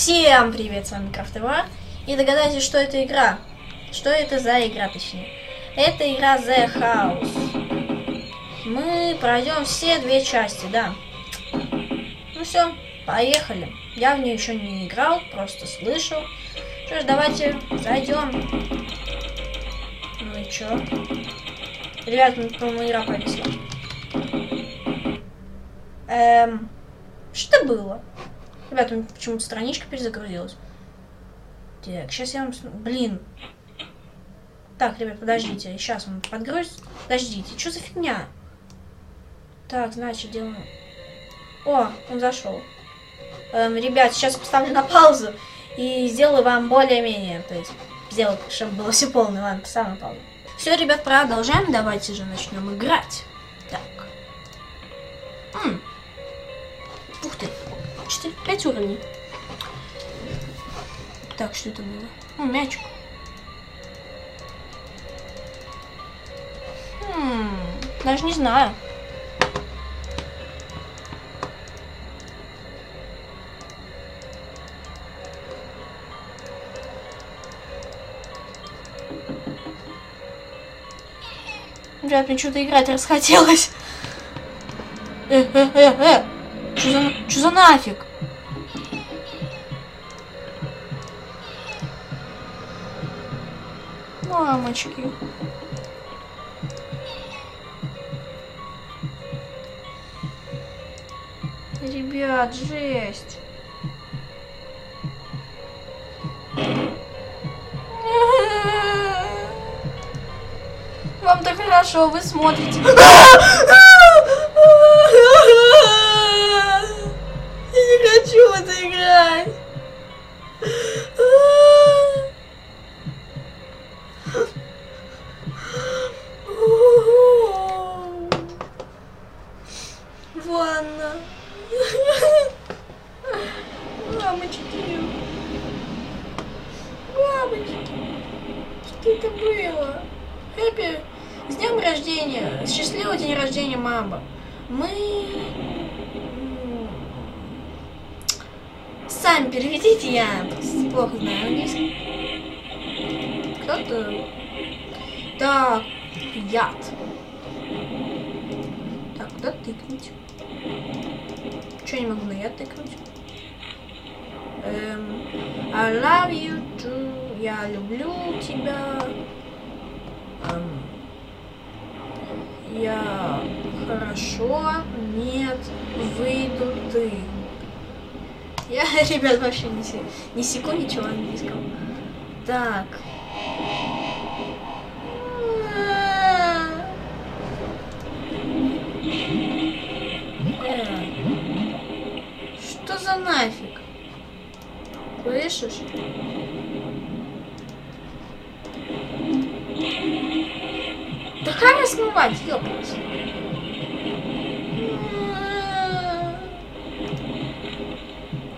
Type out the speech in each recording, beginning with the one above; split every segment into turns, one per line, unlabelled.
Всем привет, с вами Крафтова. И догадайтесь, что это игра. Что это за игра, точнее. Это игра The House. Мы пройдем все две части, да. Ну все, поехали. Я в нее еще не играл, просто слышал. Что ж, давайте зайдем. Ну и чё? Ребят, по-моему, игра повисла. Эм, что было? Ребята, почему-то страничка перезагрузилась. Так, сейчас я вам... Блин. Так, ребят, подождите. Сейчас он подгрузит. Подождите, что за фигня? Так, значит, делаем... О, он зашел. Эм, ребят, сейчас поставлю на паузу и сделаю вам более-менее, то есть сделаю, чтобы было все полное. Ладно, поставлю на паузу. Все, ребят, продолжаем. Давайте же начнем играть. 4, 5 уровней. Так, что это было? Ну, мячик. Хм, даже не знаю. Ребят, мне что-то играть расхотелось. Э, э, э, э. Что за, за нафиг? Мамочки. Ребят, жесть. Вам так хорошо, вы смотрите. Я не хочу в это играть. Счастливого день рождения, мама. Мы... Сами переведите, я плохо знаю английский. Кто-то... Так, яд. Так, куда тыкнуть? Че не могу на яд тыкнуть? Эм, I love you too. Я люблю тебя. Эм, я хорошо. Нет, выйду ты. Я, ребят, вообще не, се- не секу ничего английского. Так. Э, Что за нафиг? Слышишь?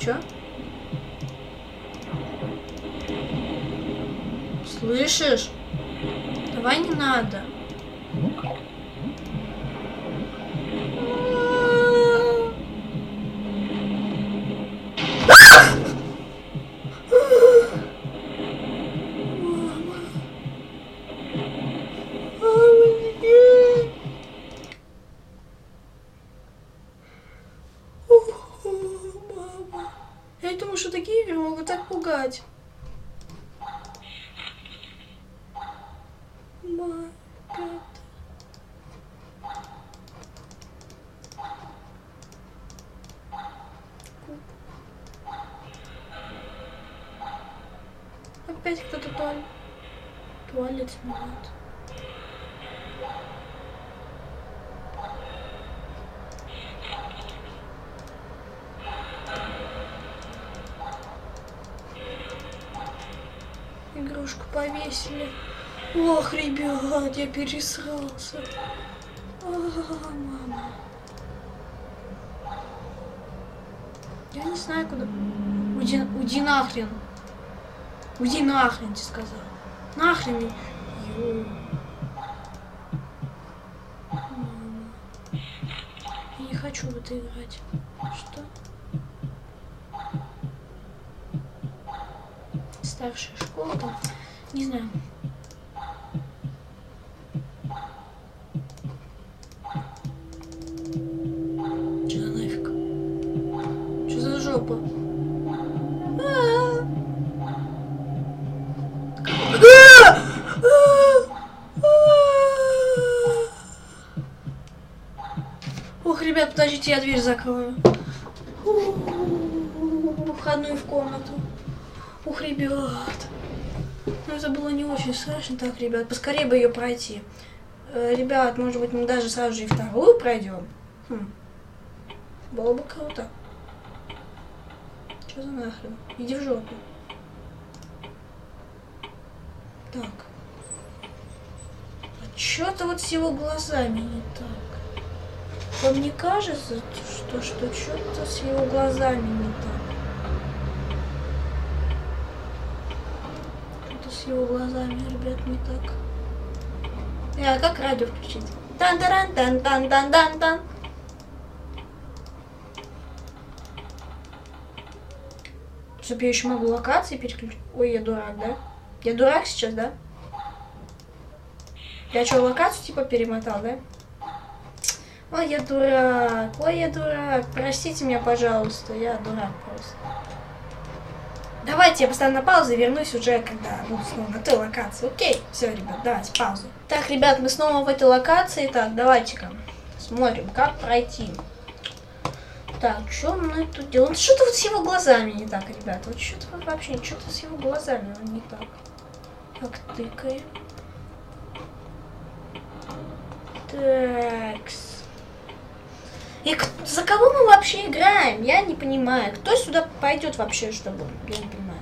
Чё? Слышишь? Давай не надо. My God. Опять кто-то туалет, туалет смывает. Игрушку повесили. Ох, ребят, я пересрался. А, мама. Я не знаю, куда. Уйди, уйди нахрен. Уйди нахрен, тебе сказал. Нахрен. Ё. Я не хочу в это играть. Что? старшая школа там. Не знаю. Че за нафиг? Что за жопа? Ох, ребят, подождите, я дверь закрою. Входную в комнату. Ух, ребят. Ну, это было не очень страшно. Так, ребят, поскорее бы ее пройти. Э, Ребят, может быть, мы даже сразу же и вторую пройдем. Хм. Было бы круто. Что за нахрен? Иди в жопу. Так. А что-то вот с его глазами не так. Вам не кажется, что что что-то с его глазами не так? Что-то с его глазами, ребят, не так. А как радио включить? тан таран тан тан тан тан тан Чтоб я еще могу локации переключить. Ой, я дурак, да? Я дурак сейчас, да? Я что, локацию типа перемотал, да? Ой, я дурак, ой, я дурак. Простите меня, пожалуйста, я дурак просто. Давайте я поставлю на паузу и вернусь уже, когда буду снова на той локации. Окей? Все, ребят, давайте паузу. Так, ребят, мы снова в этой локации. Так, давайте-ка смотрим, как пройти. Так, что мы тут делаем? Что-то вот с его глазами не так, ребят. Вот что-то вот вообще, что-то с его глазами он не так. Так, тыкаем. Такс. И за кого мы вообще играем? Я не понимаю. Кто сюда пойдет вообще, чтобы? Я не понимаю.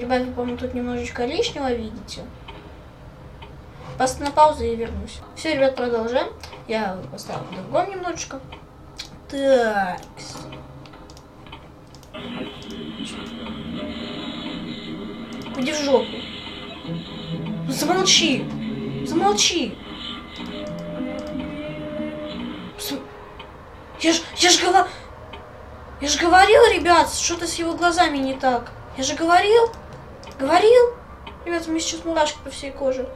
Ребята, по-моему, тут немножечко лишнего видите. Просто на паузу и вернусь. Все, ребят, продолжаем. Я поставил в другом немножечко. Так. Иди в жопу. Замолчи. Замолчи. Я ж, я ж говорил... Я же говорил, ребят, что-то с его глазами не так. Я же говорил. Говорил. Ребят, у меня сейчас мурашки по всей коже.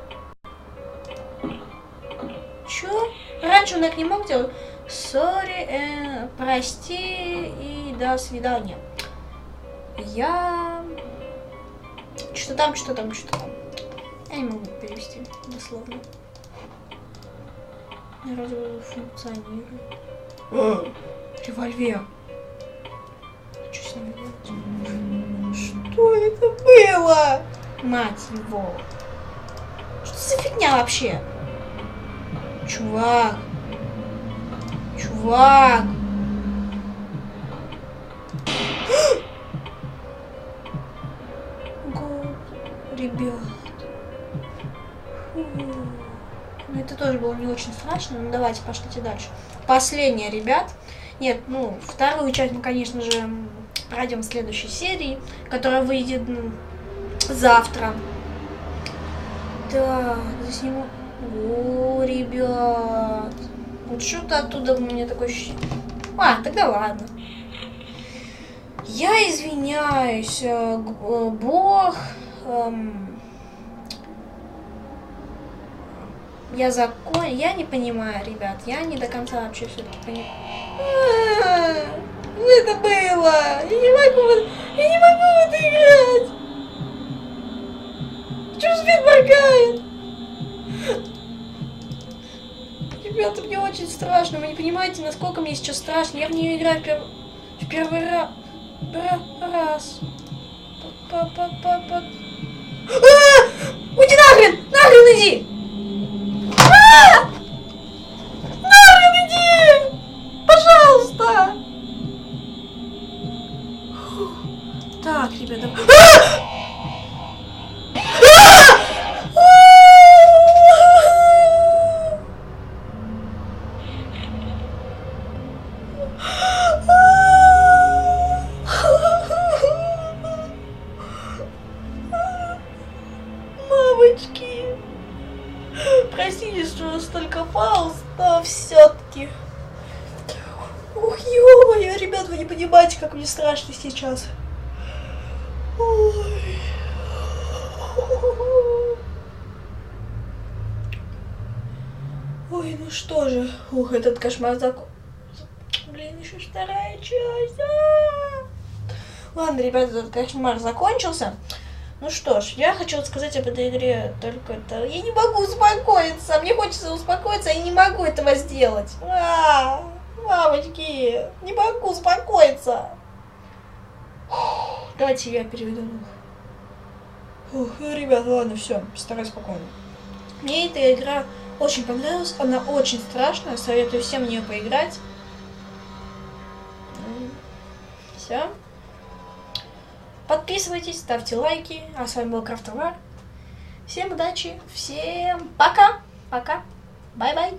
Чё? Раньше он так не мог делать. Сори, э, прости и до свидания. Я... Что там, что там, что там. Я не могу перевести дословно. Разве функционирует. Револьвер. Что с ним делать? Что это было? Мать его. Что за фигня вообще? Чувак. Чувак. Тоже было не очень страшно. Ну, давайте, пошлите дальше. Последнее, ребят. Нет, ну, вторую часть мы, конечно же, пройдем в следующей серии, которая выйдет завтра. Так, мо- О, ребят. Вот что-то оттуда у меня такое ощущение. А, тогда ладно. Я извиняюсь, э, э, Бог. эм, я закон... Я не понимаю, ребят. Я не до конца вообще все-таки понимаю. Что это было? Я не могу, это- я не могу это играть. Что свет моргает? Ребята, мне очень страшно. Вы не понимаете, насколько мне сейчас страшно. Я в нее играю в, пер- в первый ра- ра- раз. Па-па-па-па. А! Уйди нахрен! Нахрен иди! Столько пауз, но все-таки. Ух, ё-моё, ребят, вы не понимаете, как мне страшно сейчас. Ой. Ой, ну что же. Ух, этот кошмар закон... Блин, еще вторая часть. А-а-а. Ладно, ребята, этот кошмар закончился. Ну что ж, я хочу рассказать об этой игре только это. Я не могу успокоиться. Мне хочется успокоиться, а я не могу этого сделать. А, мамочки, не могу успокоиться. Фух, давайте я переведу дух. Ну, ребят, ладно, все, постараюсь спокойно. Мне эта игра очень понравилась, она очень страшная, советую всем в нее поиграть. Все. Подписывайтесь, ставьте лайки. А с вами был Крафтовар. Всем удачи, всем пока. Пока. Бай-бай.